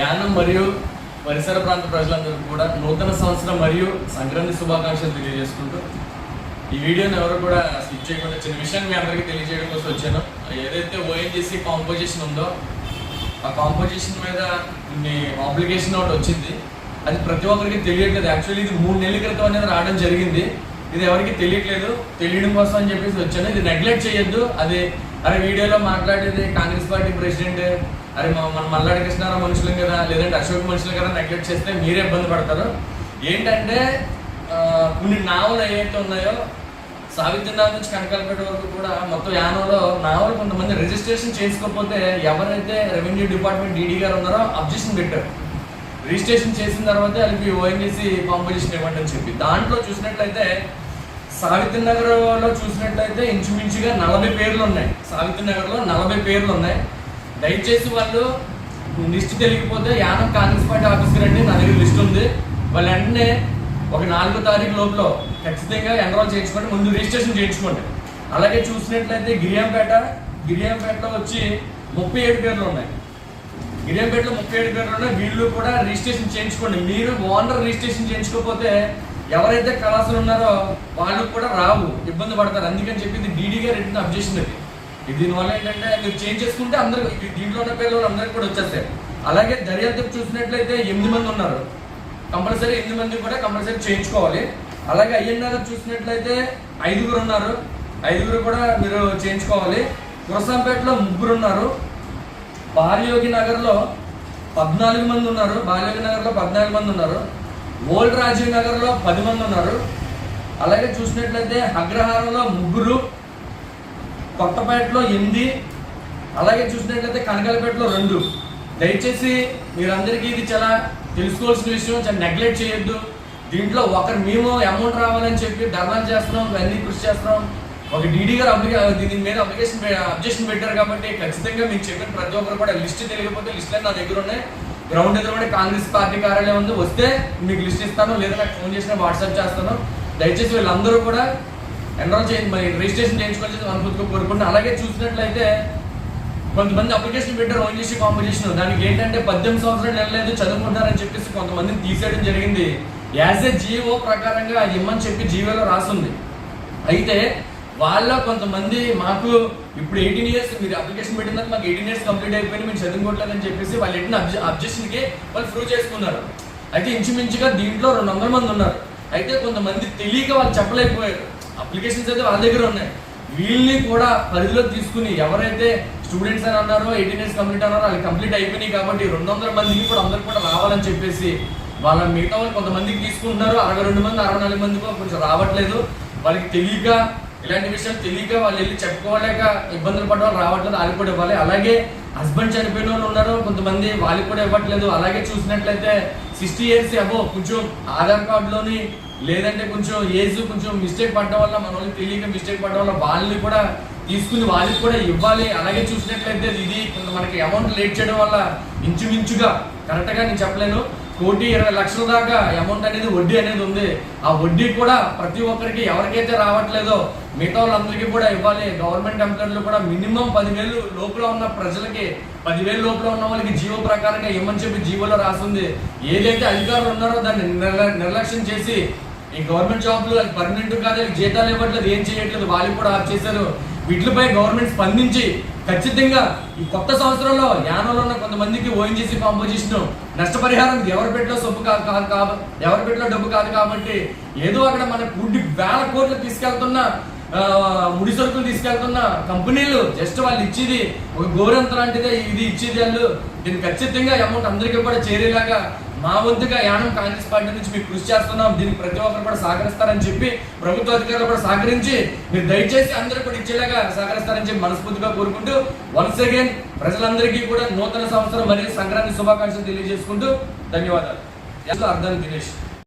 యానం మరియు పరిసర ప్రాంత ప్రజలందరూ కూడా నూతన సంవత్సరం మరియు సంక్రాంతి శుభాకాంక్షలు తెలియజేసుకుంటూ ఈ వీడియోని ఎవరు కూడా స్కిప్ చేయకుండా చిన్న విషయాన్ని మీ అందరికీ తెలియజేయడం కోసం వచ్చాను. ఏదైతే ఓఎన్జీసీ కాంపోజిషన్ ఉందో ఆ కాంపోజిషన్ మీద కొన్ని అప్లికేషన్ ఒకటి వచ్చింది. అది ప్రతి ఒక్కరికి తెలియట్లేదు యాక్చువల్లీ ఇది మూడు నెలల క్రితం అనేది రావడం జరిగింది. ఇది ఎవరికి తెలియట్లేదు. తెలియడం కోసం అని చెప్పేసి వచ్చాను. ఇది నెగ్లెక్ట్ చేయొద్దు. అది అరే వీడియోలో మాట్లాడేది కాంగ్రెస్ పార్టీ ప్రెసిడెంట్ అరే మన మల్లాడి కృష్ణారావు మనుషులం కదా లేదంటే అశోక్ మనుషులు కదా నెగ్లెక్ట్ చేస్తే మీరే ఇబ్బంది పడతారు. ఏంటంటే కొన్ని నావలు ఏవైతే ఉన్నాయో సావిత్రినాథ్ నుంచి కనకాలపేట వరకు కూడా మొత్తం యానంలో నావలు కొంతమంది రిజిస్ట్రేషన్ చేసుకోకపోతే ఎవరైతే రెవెన్యూ డిపార్ట్మెంట్ డీడీ గారు ఉన్నారో అబ్జెక్షన్ పెట్టారు. రిజిస్ట్రేషన్ చేసిన తర్వాత వాళ్ళకి ఓఎన్జీసీ కాంపోజిషన్ ఇవ్వండి అని చెప్పి. దాంట్లో చూసినట్లయితే సావిత్రి నగర్లో చూసినట్లయితే ఇంచుమించుగా నలభై పేర్లు ఉన్నాయి. సావిత్రి నగర్లో నలభై పేర్లు ఉన్నాయి. దయచేసి వాళ్ళు లిస్ట్ తెలియకపోతే యానం కాంగ్రెస్ పార్టీ ఆఫీస్కి రండి నా దగ్గర లిస్ట్ ఉంది. వాళ్ళు వెంటనే ఒక నాలుగో తారీఖు లోపల ఖచ్చితంగా ఎన్రోల్ చేయించుకోండి ముందు రిజిస్ట్రేషన్ చేయించుకోండి. అలాగే చూసినట్లయితే గిరియాంపేట గిరియాంపేటలో వచ్చి ముప్పై ఏడు పేర్లు ఉన్నాయి. గిరియంపేటలో ముప్పై ఏడు పేర్లు ఉన్నాయి వీళ్ళు కూడా రిజిస్ట్రేషన్ చేయించుకోండి. మీరు ఓనర్ రిజిస్ట్రేషన్ చేయించుకోకపోతే ఎవరైతే కళాశాలు ఉన్నారో వాళ్ళు కూడా రావు ఇబ్బంది పడతారు. అందుకని చెప్పి ఇది డీడీ రిటర్న్ అబ్జెక్షన్ అది. దీనివల్ల ఏంటంటే మీరు చేంజ్ చేసుకుంటే అందరూ దీంట్లో ఉన్న పేర్లు అందరికి కూడా వచ్చేస్తాయి. అలాగే దర్యాప్తు చూసినట్లయితే ఎనిమిది మంది ఉన్నారు. కంపల్సరీ ఎనిమిది మంది కూడా కంపల్సరీ చేయించుకోవాలి. అలాగే ఐఎన్ఆర్ చూసినట్లయితే ఐదుగురు ఉన్నారు. ఐదుగురు కూడా మీరు చేయించుకోవాలి. కురసంపేటలో ముగ్గురు ఉన్నారు. బాలయోగి నగర్లో పద్నాలుగు మంది ఉన్నారు. బాలయోగి నగర్లో పద్నాలుగు మంది ఉన్నారు. ఓల్డ్ రాజీవ్ నగర్లో పది మంది ఉన్నారు. అలాగే చూసినట్లయితే అగ్రహారంలో ముగ్గురు కొత్తపేటలో ఎనిమిది అలాగే చూసినట్లయితే కనకలపేటలో రెండు. దయచేసి మీరందరికీ ఇది చాలా తెలుసుకోవాల్సిన విషయం చాలా నెగ్లెక్ట్ చేయొద్దు. దీంట్లో ఒకరు మేము అమౌంట్ రావాలని చెప్పి ధర్నాలు చేస్తున్నాం అన్ని కృషి చేస్తున్నాం. ఒక డీడీ గారు అప్లికే దీని మీద అప్లికేషన్ అబ్జెక్షన్ పెట్టారు కాబట్టి ఖచ్చితంగా మీకు చెప్పిన ప్రతి ఒక్కరు కూడా లిస్ట్ తెలియకపోతే లిస్ట్ నా దగ్గర ఉన్నాయి. గ్రౌండ్ ఎదురుండే కాంగ్రెస్ పార్టీ కార్యాలయం ఉంది. వస్తే మీకు లిస్ట్ ఇస్తాను లేదా నాకు ఫోన్ చేసిన వాట్సాప్ చేస్తాను. దయచేసి వీళ్ళందరూ కూడా ఎన్రోల్ చేయండి మరి. రిజిస్ట్రేషన్ చేయించుకోవాల్సి అనుభూతిగా కోరుకుంటే. అలాగే చూసినట్లయితే కొంతమంది అప్లికేషన్ పెట్టారు ఓన్జీసీ కాంపిటీషన్ దానికి ఏంటంటే పద్దెనిమిది సంవత్సరాలు వెళ్ళలేదు చదువుకుంటారని చెప్పేసి కొంతమందిని తీసేయడం జరిగింది. యాజ్ ఎ జీవో ప్రకారంగా ఇమ్మని చెప్పి జీవోలో రాస్తుంది అయితే వాళ్ళ కొంతమంది మాకు ఇప్పుడు ఎయిటీన్ ఇయర్స్ మీరు అప్లికేషన్ పెట్టిన మాకు ఎయిటీన్ ఇయర్స్ కంప్లీట్ అయిపోయింది మేము చదువుకోవట్లేదని చెప్పేసి వాళ్ళు ఎట్టిన అబ్జెక్షన్కి వాళ్ళు ప్రూవ్ చేసుకున్నారు. అయితే ఇంచుమించుగా దీంట్లో రెండు వందల మంది ఉన్నారు. అయితే కొంతమంది తెలియక వాళ్ళు చెప్పలేకపోయారు. అప్లికేషన్స్ అయితే వాళ్ళ దగ్గర ఉన్నాయి. వీళ్ళని కూడా పరిధిలో తీసుకుని ఎవరైతే స్టూడెంట్స్ అని అన్నారో ఎయిటీన్ ఇయర్స్ కంప్లీట్ అన్నారో వాళ్ళు కంప్లీట్ అయిపోయినాయి కాబట్టి రెండు వందల మందికి కూడా అందరికి కూడా రావాలని చెప్పేసి వాళ్ళ మిగతా వాళ్ళు కొంతమందికి తీసుకుంటున్నారు. అరవై రెండు మంది అరవై నాలుగు మంది కూడా కొంచెం రావట్లేదు. వాళ్ళకి తెలియక ఇలాంటి విషయాలు తెలియక వాళ్ళు వెళ్ళి చెప్పుకోలేక ఇబ్బందులు పడ్డ వాళ్ళు రావట్లేదు వాళ్ళకి కూడా ఇవ్వాలి. అలాగే హస్బెండ్ చనిపోయిన వాళ్ళు ఉన్నారు కొంతమంది వాళ్ళకి కూడా ఇవ్వట్లేదు. అలాగే చూసినట్లయితే సిక్స్టీ ఇయర్స్ అబో కొంచెం ఆధార్ కార్డులోని లేదంటే కొంచెం ఏజ్ కొంచెం మిస్టేక్ పడడం వల్ల మన వాళ్ళకి తెలియక మిస్టేక్ పడడం వల్ల వాళ్ళని కూడా తీసుకుని వాళ్ళకి కూడా ఇవ్వాలి. అలాగే చూసినట్లయితే ఇది మనకి అమౌంట్ లేట్ చేయడం వల్ల ఇంచుమించుగా కరెక్ట్గా నేను చెప్పలేను. కోటి ఇరవై లక్షల దాకా అమౌంట్ అనేది వడ్డీ అనేది ఉంది. ఆ వడ్డీ కూడా ప్రతి ఒక్కరికి ఎవరికైతే రావట్లేదో మిగతా వాళ్ళందరికీ కూడా ఇవ్వాలి. గవర్నమెంట్ ఎంప్లాయీలు కూడా మినిమం పదివేలు లోపల ఉన్న ప్రజలకి పదివేలు లోపల ఉన్న వాళ్ళకి జీవో ప్రకారంగా ఏమని చెప్పి జీవోలో రాసింది. ఏదైతే అధికారులు ఉన్నారో దాన్ని నిర్ల- నిర్లక్ష్యం చేసి ఈ గవర్నమెంట్ జాబ్లు అది పర్మనెంట్ కాదు జీతాలు ఇవ్వట్లేదు ఏం చేయట్లేదు వాళ్ళు కూడా ఆఫ్ చేశారు. వీటిపై గవర్నమెంట్ స్పందించి ఖచ్చితంగా ఈ కొత్త సంవత్సరంలో యానంలో ఉన్న కొంతమందికి ఓఎన్జీసీ కాంపోజిషన్ నష్టపరిహారం ఎవరి పెట్టలో సొమ్ము కాదు కాదు ఎవరి పెట్టలో డబ్బు కాదు కాబట్టి ఏదో అక్కడ మన గుడ్డి వేల కోట్లు తీసుకెళ్తున్న ముడి సరుకులు తీసుకెళ్తున్న కంపెనీలు జస్ట్ వాళ్ళు ఇచ్చేది ఒక గోరంత లాంటిదే ఇది ఇచ్చేది వాళ్ళు. దీన్ని ఖచ్చితంగా అమౌంట్ అందరికీ కూడా చేరేలాగా మా వంతుగా యానం కాంగ్రెస్ పార్టీ నుంచి మీకు కృషి చేస్తున్నాం. దీనికి ప్రతి ఒక్కరు కూడా సహకరిస్తారని చెప్పి ప్రభుత్వ అధికారులు కూడా సహకరించి మీరు దయచేసి అందరూ కూడా ఇచ్చేలాగా సహకరిస్తారని చెప్పి మనస్ఫూర్తిగా కోరుకుంటూ వన్స్ అగైన్ ప్రజలందరికీ కూడా నూతన సంవత్సరం మరియు సంక్రాంతి శుభాకాంక్షలు తెలియజేసుకుంటూ ధన్యవాదాలు. అర్థం దినేష్.